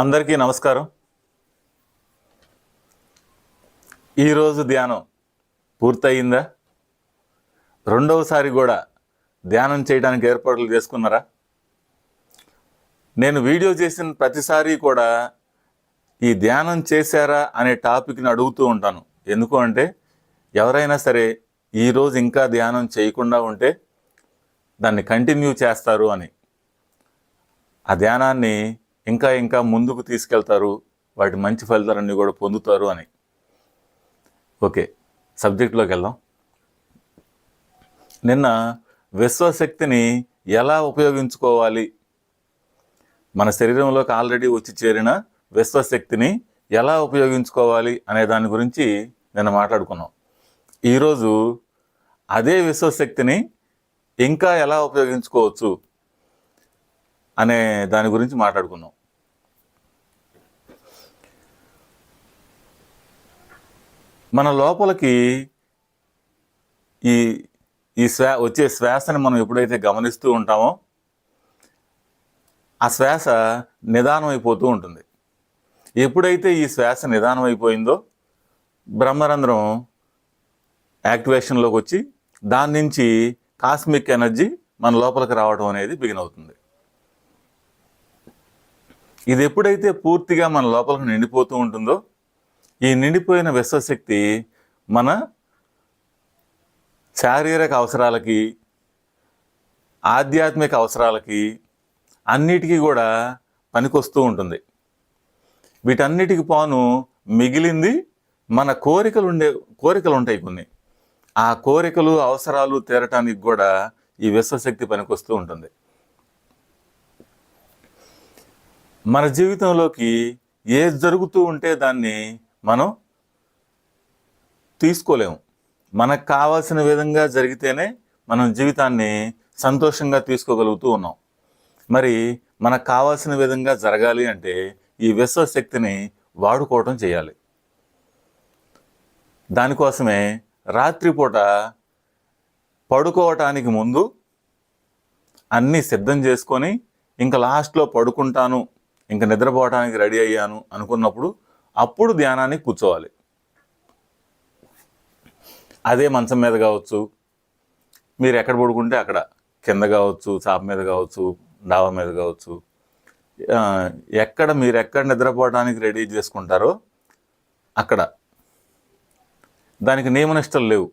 అందరికీ నమస్కారం. ఈరోజు ధ్యానం పూర్తయిందా? రెండవసారి కూడా ధ్యానం చేయడానికి ఏర్పాట్లు చేసుకున్నారా? నేను వీడియో చేసిన ప్రతిసారి కూడా ఈ ధ్యానం చేశారా అనే టాపిక్ని అడుగుతూ ఉంటాను. ఎందుకు అంటే ఎవరైనా సరే ఈరోజు ఇంకా ధ్యానం చేయకుండా ఉంటే దాన్ని కంటిన్యూ చేస్తారు అని. ఆ ధ్యానాన్ని ఇంకా ఇంకా ముందుకు తీసుకెళ్తారు వాటి మంచి ఫలితాలన్నీ కూడా పొందుతారు అని. ఓకే సబ్జెక్ట్లోకి వెళ్దాం. నిన్న విశ్వశక్తిని ఎలా ఉపయోగించుకోవాలి? మన శరీరంలోకి ఆల్రెడీ వచ్చి చేరిన విశ్వశక్తిని ఎలా ఉపయోగించుకోవాలి అనే దాని గురించి నిన్న మాట్లాడుకున్నాం. ఈరోజు అదే విశ్వశక్తిని ఇంకా ఎలా ఉపయోగించుకోవచ్చు? అనే దాని గురించి మాట్లాడుకుందాం. మన లోపలికి ఈ ఈ శ్వా వచ్చే శ్వాసని మనం ఎప్పుడైతే గమనిస్తూ ఉంటామో ఆ శ్వాస నిదానం అయిపోతూ ఉంటుంది. ఎప్పుడైతే ఈ శ్వాస నిదానం అయిపోయిందో బ్రహ్మరంధ్రం యాక్టివేషన్లోకి వచ్చి దాని నుంచి కాస్మిక్ ఎనర్జీ మన లోపలికి రావడం అనేది బిగిన్ అవుతుంది. ఇది ఎప్పుడైతే పూర్తిగా మన లోపలికి నిండిపోతూ ఉంటుందో ఈ నిండిపోయిన విశ్వశక్తి మన శారీరక అవసరాలకి ఆధ్యాత్మిక అవసరాలకి అన్నిటికీ కూడా పనికొస్తూ ఉంటుంది. వీటన్నిటికి పోను మిగిలింది మన కోరికలు ఉండే కోరికలు ఉంటాయి కొన్ని. ఆ కోరికలు అవసరాలు తీరటానికి కూడా ఈ విశ్వశక్తి పనికొస్తూ ఉంటుంది. మన జీవితంలోకి ఏది జరుగుతూ ఉంటే దాన్ని మనం తీసుకోలేము. మనకు కావాల్సిన విధంగా జరిగితేనే మనం జీవితాన్ని సంతోషంగా తీసుకోగలుగుతూ ఉన్నాం. మరి మనకు కావాల్సిన విధంగా జరగాలి అంటే ఈ విశ్వశక్తిని వాడుకోవటం చేయాలి. దానికోసమే రాత్రిపూట పడుకోవటానికి ముందు అన్నీ సిద్ధం చేసుకొని ఇంకా లాస్ట్లో పడుకుంటాను ఇంకా నిద్రపోవటానికి రెడీ అయ్యాను అనుకున్నప్పుడు అప్పుడు ధ్యానానికి కూర్చోవాలి. అదే మంచం మీద కావచ్చు మీరు ఎక్కడ పడుకుంటే అక్కడ కింద కావచ్చు చాప మీద కావచ్చు డాబా మీద కావచ్చు ఎక్కడ మీరు ఎక్కడ నిద్రపోవడానికి రెడీ చేసుకుంటారో అక్కడ. దానికి నియమనిష్టలు లేవు.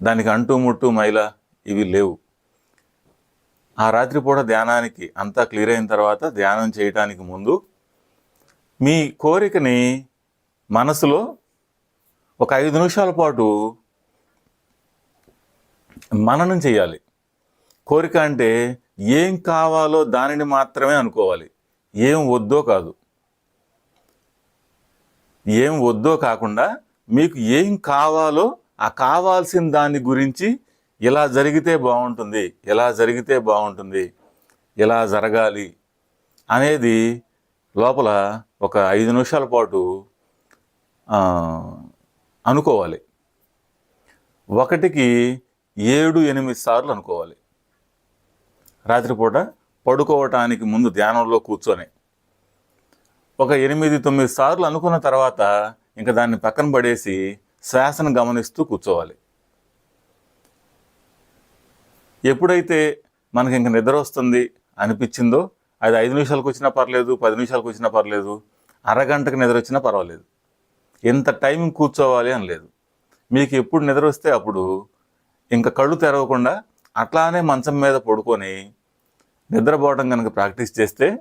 దానికి అంటూ ముట్టు మైల ఇవి లేవు. ఆ రాత్రిపూట ధ్యానానికి అంతా క్లియర్ అయిన తర్వాత ధ్యానం చేయటానికి ముందు మీ కోరికని మనసులో ఒక ఐదు నిమిషాల పాటు మననం చేయాలి. కోరిక అంటే ఏం కావాలో దానిని మాత్రమే అనుకోవాలి. ఏం వద్దో కాదు. ఏం వద్దో కాకుండా మీకు ఏం కావాలో ఆ కావాల్సిన దాని గురించి ఇలా జరిగితే బాగుంటుంది ఇలా జరిగితే బాగుంటుంది ఇలా జరగాలి అనేది లోపల ఒక ఐదు నిమిషాల పాటు అనుకోవాలి. ఒకటికి ఏడు ఎనిమిది సార్లు అనుకోవాలి. రాత్రిపూట పడుకోవటానికి ముందు ధ్యానంలో కూర్చొని ఒక ఎనిమిది తొమ్మిది సార్లు అనుకున్న తర్వాత ఇంకా దాన్ని పక్కన పడేసి శ్వాసను గమనిస్తూ కూర్చోవాలి. ఎప్పుడైతే మనకి ఇంక నిద్ర వస్తుంది అనిపించిందో అది ఐదు నిమిషాలకు వచ్చినా పర్లేదు పది నిమిషాలకు వచ్చినా పర్లేదు అరగంటకు నిద్ర వచ్చినా పర్వాలేదు. ఎంత టైం కూర్చోవాలి అని లేదు. మీకు ఎప్పుడు నిద్ర వస్తే అప్పుడు ఇంకా కళ్ళు తెరవకుండా అట్లానే మంచం మీద పడుకొని నిద్రపోవడం కనుక ప్రాక్టీస్ చేస్తే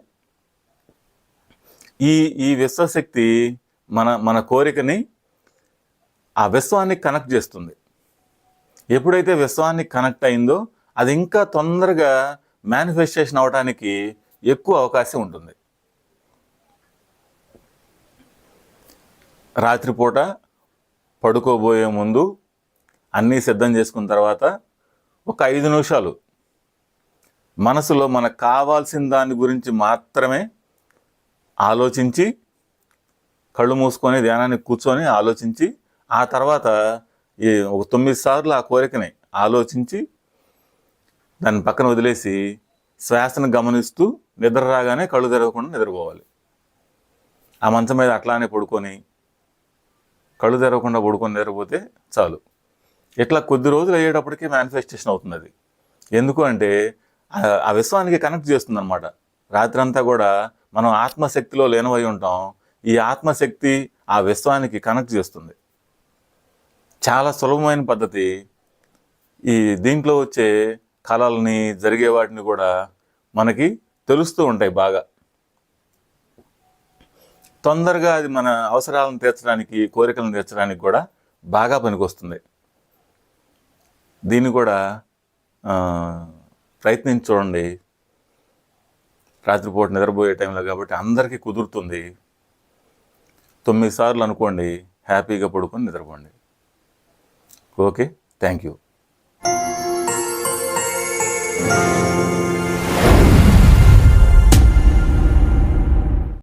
ఈ ఈ విశ్వశక్తి మన మన కోరికని ఆ విశ్వాన్ని కనెక్ట్ చేస్తుంది. ఎప్పుడైతే విశ్వాన్ని కనెక్ట్ అయిందో అది ఇంకా తొందరగా మేనిఫెస్టేషన్ అవడానికి ఎక్కువ అవకాశం ఉంటుంది. రాత్రిపూట పడుకోబోయే ముందు అన్నీ సిద్ధం చేసుకున్న తర్వాత ఒక ఐదు నిమిషాలు మనసులో మనకు కావాల్సిన దాని గురించి మాత్రమే ఆలోచించి కళ్ళు మూసుకొని ధ్యానానికి కూర్చొని ఆలోచించి ఆ తర్వాత ఈ ఒక తొమ్మిది సార్లు ఆ కోరికని ఆలోచించి దాన్ని పక్కన వదిలేసి శ్వాసను గమనిస్తూ నిద్ర రాగానే కళ్ళు తెరవకుండా నిద్రపోవాలి. ఆ మంచం మీద అట్లానే పడుకొని కళ్ళు తెరవకుండా పడుకొని నిద్రపోతే చాలు. ఇట్లా కొద్ది రోజులు అయ్యేటప్పటికీ మేనిఫెస్టేషన్ అవుతుంది అది ఎందుకు అంటే ఆ- విశ్వానికి కనెక్ట్ చేస్తుంది అనమాట రాత్రంతా కూడా మనం ఆత్మశక్తిలో లేనవై ఉంటాం. ఈ ఆత్మశక్తి ఆ విశ్వానికి కనెక్ట్ చేస్తుంది. చాలా సులభమైన పద్ధతి. ఈ దీంట్లో వచ్చే కళల్ని జరిగే వాటిని కూడా మనకి తెలుస్తూ ఉంటాయి బాగా. తొందరగా అది మన అవసరాలను తీర్చడానికి కోరికలను తీర్చడానికి కూడా బాగా పనికొస్తుంది. దీన్ని కూడా ప్రయత్నించి చూడండి. రాత్రిపూట నిద్రపోయే టైంలో కాబట్టి అందరికీ కుదురుతుంది. తొమ్మిది సార్లు అనుకోండి హ్యాపీగా పడుకొని నిద్రపోండి. Okay thank you. Thank you.